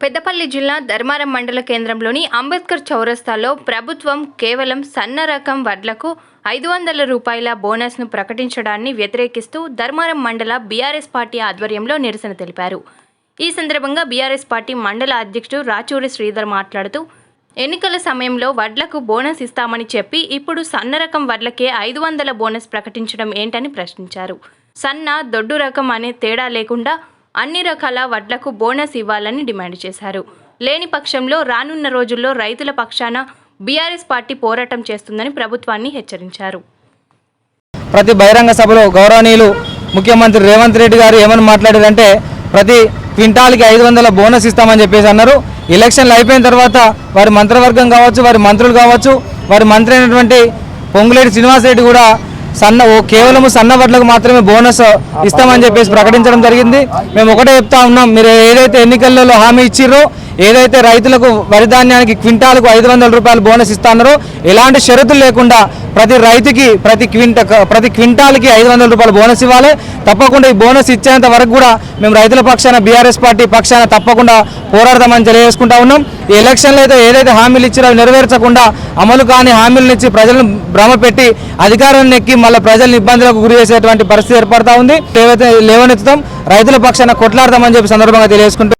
పెద్దపల్లి జిల్లా ధర్మారం మండల కేంద్రంలోని అంబేద్కర్ చౌరస్తాలో ప్రభుత్వం కేవలం సన్న రకం వడ్లకు ఐదు వందల రూపాయల బోనస్ను ప్రకటించడాన్ని వ్యతిరేకిస్తూ ధర్మారం మండల బీఆర్ఎస్ పార్టీ ఆధ్వర్యంలో నిరసన తెలిపారు. ఈ సందర్భంగా బీఆర్ఎస్ పార్టీ మండల అధ్యక్షుడు రాచూరి శ్రీధర్ మాట్లాడుతూ ఎన్నికల సమయంలో వడ్లకు బోనస్ ఇస్తామని చెప్పి ఇప్పుడు సన్న రకం వడ్లకే ఐదు వందల బోనస్ ప్రకటించడం ఏంటని ప్రశ్నించారు. సన్న దొడ్డు రకం అనే తేడా లేకుండా అన్ని రకాల వడ్లకు బోనస్ ఇవ్వాలని డిమాండ్ చేశారు. లేని పక్షంలో రానున్న రోజుల్లో రైతుల పక్షాన బీఆర్ఎస్ పార్టీ పోరాటం చేస్తుందని ప్రభుత్వాన్ని హెచ్చరించారు. ప్రతి బహిరంగ సభలో గౌరవనీయులు ముఖ్యమంత్రి రేవంత్ రెడ్డి గారు ఏమని మాట్లాడారంటే ప్రతి క్వింటాల్కి ఐదు వందల బోనస్ ఇస్తామని చెప్పేసి అన్నారు. ఎలక్షన్లు అయిపోయిన తర్వాత వారి మంత్రివర్గం కావచ్చు వారి మంత్రులు కావచ్చు వారి మంత్రి అయినటువంటి పొంగులేటి శ్రీనివాసరెడ్డి కూడా సన్న ఓ కేవలం సన్న వడ్లకు మాత్రమే బోనస్ ఇస్తామని చెప్పేసి ప్రకటించడం జరిగింది. మేము ఒకటే చెప్తా ఉన్నాం మీరు ఏదైతే ఎన్నికలలో హామీ ఇచ్చిర్రో ఏదైతే రైతులకు వరి ధాన్యానికి క్వింటాలకు ఐదు వందల రూపాయలు బోనస్ ఇస్తున్నారో ఎలాంటి షరతులు లేకుండా ప్రతి రైతుకి ప్రతి క్వింట ప్రతి క్వింటాల్కి ఐదు వందల రూపాయలు బోనస్ ఇవ్వాలి. తప్పకుండా ఈ బోనస్ ఇచ్చేంత వరకు కూడా మేము రైతుల పక్షాన బీఆర్ఎస్ పార్టీ పక్షాన తప్పకుండా పోరాడదామని తెలియజేసుకుంటా ఉన్నాం. ఈ ఎలక్షన్లో అయితే ఏదైతే హామీలు ఇచ్చారో అవి నెరవేర్చకుండా అమలు కాని హామీలను ఇచ్చి ప్రజలను భ్రమ పెట్టి అధికారాన్ని ఎక్కి మళ్ళీ ప్రజలను ఇబ్బందులకు గురి చేసేటువంటి పరిస్థితి ఏర్పడతా ఉంది. ఏవైతే లేవనెత్తుతాం రైతుల పక్షాన కొట్లాడదామని చెప్పి సందర్భంగా తెలియజేసుకుంటాం